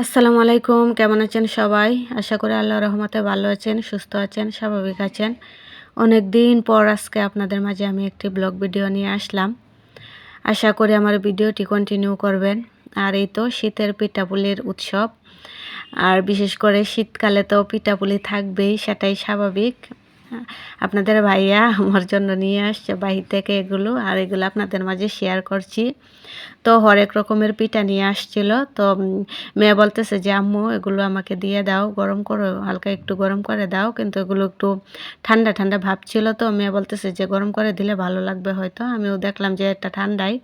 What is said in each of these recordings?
আসসালামু আলাইকুম, কেমন আছেন সবাই? আশা করি আল্লাহ রহমতে ভালো আছেন, সুস্থ আছেন, স্বাভাবিক আছেন। অনেক দিন পর আজকে আপনাদের মাঝে আমি একটি ব্লগ ভিডিও নিয়ে আসলাম। আশা করি আমার ভিডিওটি কন্টিনিউ করবেন। আর এই তো শীতের পিঠাপুলির উৎসব। আর বিশেষ করে শীতকালে তো পিঠাপুলি থাকবেই, সেটাই স্বাভাবিক। আপনাদের ভাইয়া আমার জন্য নিয়ে আসছে বাহির থেকে এগুলো, আর এগুলো আপনাদের মাঝে শেয়ার করছি। তো হরেক রকমের পিঠা নিয়ে আসছিল। তো মেয়ে বলতেছে যে, আম্মু, এগুলো আমাকে দিয়ে দাও, গরম করো, হালকা একটু গরম করে দাও। কিন্তু এগুলো একটু ঠান্ডা ঠান্ডা ভাব ছিল। তো মেয়ে বলতেছে যে, গরম করে দিলে ভালো লাগবে হয়তো। আমিও দেখলাম যে, এটা ঠান্ডাই।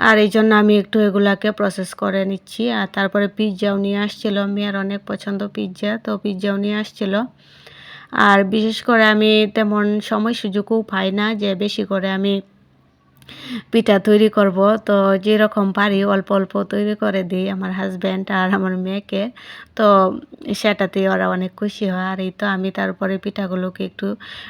আর এই জন্য আমি একটু এগুলাকে প্রসেস করে নিচ্ছি। আর তারপরে পিৎজাও নিয়ে আসছিল। মেয়ের অনেক পছন্দ পিৎজা। তো পিৎজাও নিয়ে আসছিল। আর বিশেষ করে আমি তেমন সময় সুযোগও পাই না যে বেশি করে আমি পিঠা তৈরি করব। তো যেরকম পারি অল্প অল্প তৈরি করে দিই আমার হাজব্যান্ড আর আমার মেয়েকে। তো সেটাতে ওরা অনেক খুশি হয় আর এই তো আমি তারপরে পিঠাগুলোকে একটু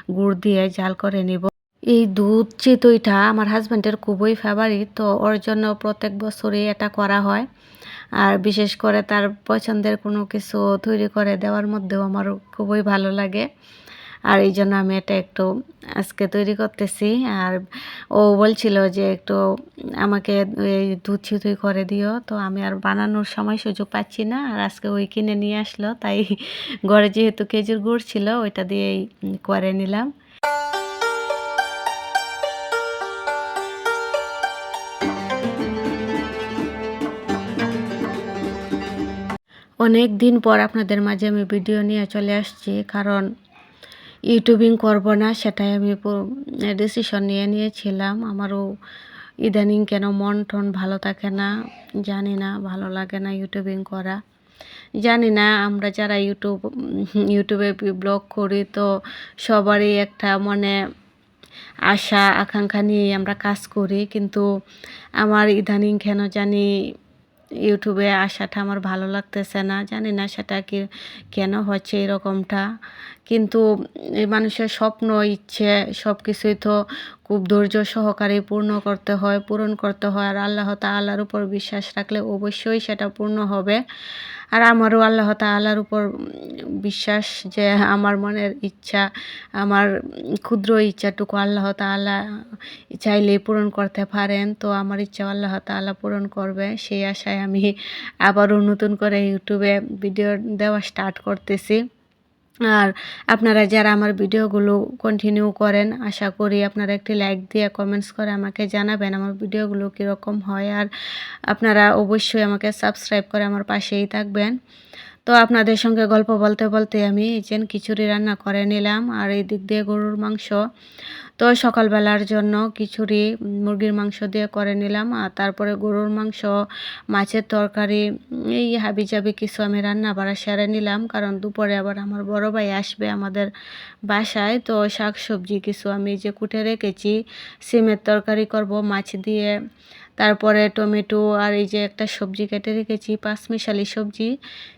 গুড় দিয়ে জাল করে নিব। এই দুধ চিতইটা আমার হাজব্যান্ডের খুবই ফেভারিট তো ওর জন্য প্রত্যেক বছরই এটা করা হয়। আর বিশেষ করে তার পছন্দের কোনো কিছু তৈরি করে দেওয়ার মধ্যেও আমার খুবই ভালো লাগে। আর এই জন্য আমি এটা একটু আজকে তৈরি করতেছি। আর ও বলছিল যে একটু আমাকে দুধ চিতুই করে দিও। তো আমি আর বানানোর সময় সুযোগ পাচ্ছি না। আর আজকে ওই কিনে নিয়ে আসলো। তাই ঘরে যেহেতু কেজির গুড় ছিল, ওইটা দিয়েই করে নিলাম। অনেক দিন পর আপনাদের মাঝে আমি ভিডিও নিয়ে চলে আসছি, কারণ ইউটিউবিং করব না, সেটাই আমি ডিসিশন নিয়ে নিয়েছিলাম। আমারও ইদানিং কেন মন টন ভালো থাকে না, জানি না, ভালো লাগে না ইউটিউবিং করা। জানি না, আমরা যারা ইউটিউব, ইউটিউবে ব্লগ করি, তো সবারই একটা মনে আশা, আকাঙ্ক্ষা নিয়ে আমরা কাজ করি, কিন্তু আমার ইদানিং কেন জানি ইউটিউবে আসাটা আমার ভালো লাগতেছে না, জানি না সেটা কি, কেন হচ্ছে এরকমটা। কিন্তু মানুষের স্বপ্ন, ইচ্ছে সব কিছুই তো খুব ধৈর্য সহকারে পূর্ণ করতে হয়, পূরণ করতে হয়। আর আল্লাহ তাল্লার উপর বিশ্বাস রাখলে অবশ্যই সেটা পূর্ণ হবে। আর আমারও আল্লাহ তাল্লার উপর বিশ্বাস যে আমার মনের ইচ্ছা, আমার ক্ষুদ্র ইচ্ছাটুকু আল্লাহ তাল্লাহ চাইলেই পূরণ করতে পারেন। তো আমার ইচ্ছা আল্লাহ তাল্লাহ পূরণ করবে। সেই আশায় আমি আবারও নতুন করে ইউটিউবে ভিডিও দেওয়া স্টার্ট করতেছি। আর আপনারা যারা আমার ভিডিওগুলো কন্টিনিউ করেন, আশা করি আপনারা একটি লাইক দিয়ে কমেন্টস করে আমাকে জানাবেন আমার ভিডিওগুলো কীরকম হয়। আর আপনারা অবশ্যই আমাকে সাবস্ক্রাইব করে আমার পাশেই থাকবেন। তো আপনাদের সঙ্গে গল্প বলতে বলতে আমি এই চেন খিচুড়ি রান্না করে নিলাম, আর এই দিক দিয়ে গরুর মাংস। তো সকালবেলার জন্য খিচুড়ি, মুরগির মাংস দিয়ে করে নিলাম। আর তারপরে গরুর মাংস, মাছের তরকারি, এই হাবি জাবি কিছু আমি রান্না বাড়া সেরে নিলাম। কারণ দুপুরে আবার আমার বড় ভাই আসবে আমাদের বাসায়। তো শাক সবজি কিছু আমি যে কুটে রেখেছি, সিমের তরকারি করব, মাছ দিয়ে। তারপরে টমেটো আর এই যে একটা সবজি কেটে রেখেছি, পাঁচমিশালি সবজি।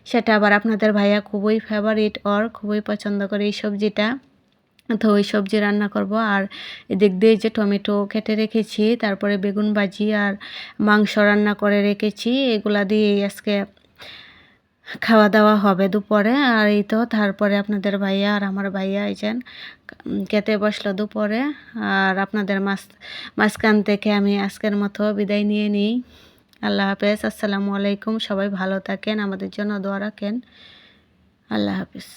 সেটা আবার আপনাদের ভাইয়া খুবই ফেভারিট ওর খুবই পছন্দ করে এই সবজিটা। তো ওই সবজি রান্না করব, আর এদিক দিয়ে যে টমেটো কেটে রেখেছি, তারপরে বেগুন ভাজি আর মাংস রান্না করে রেখেছি, এগুলা দিয়েই আজকে খাওয়া দাওয়া হবে দুপুরে। আর এই তো তারপরে আপনাদের ভাইয়া আর আমার ভাইয়া আইছেন খেতে বসল দুপুরে, আর আপনাদের মাছ, মাঝখান থেকে আমি আজকের মতো বিদায় নিয়ে নিই। আল্লাহ হাফেজ, আসসালামু আলাইকুম, সবাই ভালো থাকেন, আমাদের জন্য দোয়া রাখেন। আল্লাহ হাফেজ।